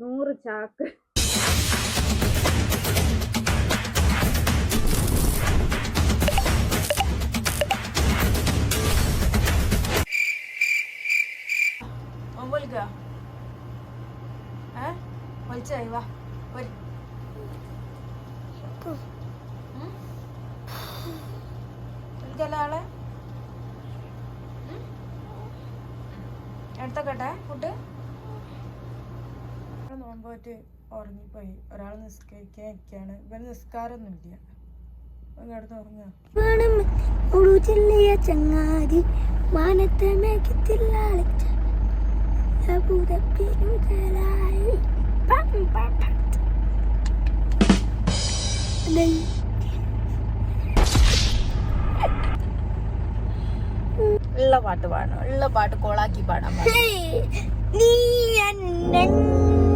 നൂറ് ചാക്ക്. വലിച്ചായി വാ ആളെ? എടുത്തക്കട്ടെ ഫുഡ്? നോമ്പോറ്റ് ഉറങ്ങിപ്പോയി ഒരാൾ നിസ്കരിക്കാൻ ഇരിക്കുകയാണ് ഇവന് നിസ്കാരമൊന്നുമില്ല കിടന്ന് ഉറങ്ങുക വേണം ഉളു ചെല്ലിയ ചങ്ങാതി വാനത്തെ. ദൈ. ഉള്ള പാട്ട് പാടണം ഉള്ള പാട്ട് കോളാക്കി പാടാൻ. ഹേയ്, നീ എൻ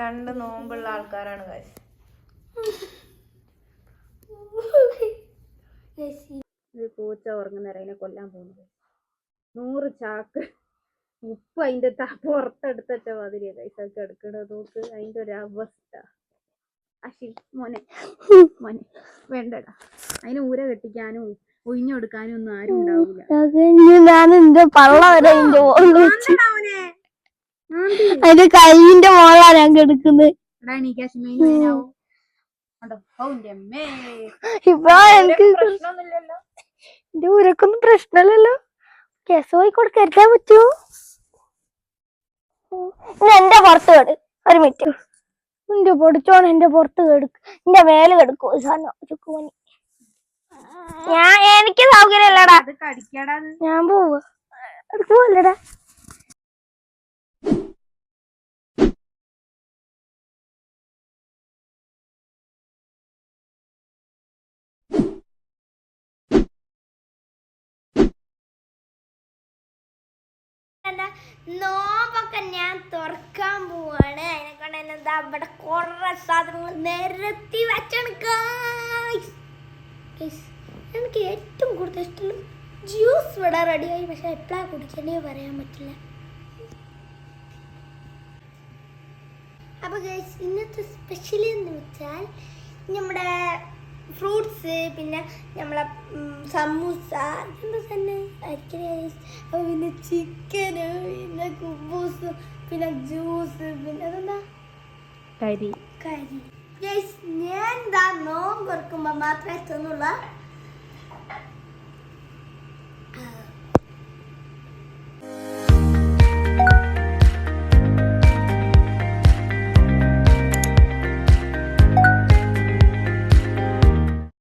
രണ്ട് നോമ്പുള്ള ആൾക്കാരാണ് ഗൈസ് ഒരു പൂച്ച ഉറങ്ങുന്നേരം അതിനെ കൊല്ലാൻ പോകുന്നത്. നൂറ് ചാക്ക്. ഉപ്പ് അതിന്റെ ത പുറത്തെടുത്ത ഗൈസ് അത് കൈസ കിടക്കണത് നോക്ക്. അതിന്റെ ഒരു അവസ്ഥ. അശി മോനെ. മോനെ വേണ്ടടാ. അതിന് ഊര കെട്ടിക്കാനും ഒഴിഞ്ഞെടുക്കാനും ഒന്നും ആരും ഉണ്ടാവില്ല. ഞാൻ എന്റെ പള്ള വരെ അതിന്റെ അതിന്റെ കൈയിന്റെ മോളാ ഞാൻ കിടക്കുന്നത് ഇപ്പൊ എനിക്ക് എന്റെ ഊരക്കൊന്നും പ്രശ്നമില്ലല്ലോ. കേസ് പോയി കൊടുക്കരുതാൻ പറ്റൂ എന്റെ പുറത്ത് കേട്. ഒരു മിനിറ്റ് എന്റെ പൊടിച്ചോണ് എന്റെ പുറത്ത് കെടുക്കും. എന്റെ മേലെ കെടുക്കും സാധനം ചുക്കുമണി ഞാൻ എനിക്ക് കടിക്കാടാ അത്. ഞാൻ പോവുക എടുക്കുമല്ലടാ ഞാൻ തുറക്കാൻ പോവാണ്. അതിനെ കൊണ്ട് തന്നെ എന്താ ഇവിടെ കുറെ സാധനങ്ങൾ നിരത്തി വെച്ചാണ് എനിക്ക് ഏറ്റവും കൂടുതൽ ഇഷ്ടം ജ്യൂസ് ഇവിടെ റെഡിയായി പക്ഷെ എപ്പോഴാണ് കുടിക്കണ്ടേ പറയാൻ പറ്റില്ല. അപ്പോൾ ഗൈസ് ഇന്നത്തെ സ്പെഷ്യൽ എന്ന് വെച്ചാൽ നമ്മുടെ ഫ്രൂട്ട്സ് പിന്നെ നമ്മളെ സമൂസ. എന്താ തന്നെ. അപ്പോൾ പിന്നെ ചിക്കന് പിന്നെ കുബൂസ് പിന്നെ ജ്യൂസ് പിന്നെ അതെന്താ? കരി. കരി. ഞാൻ എന്താ നോമ്പ് തുറക്കുമ്പോൾ മാത്രമേ തിന്നുള്ളൂ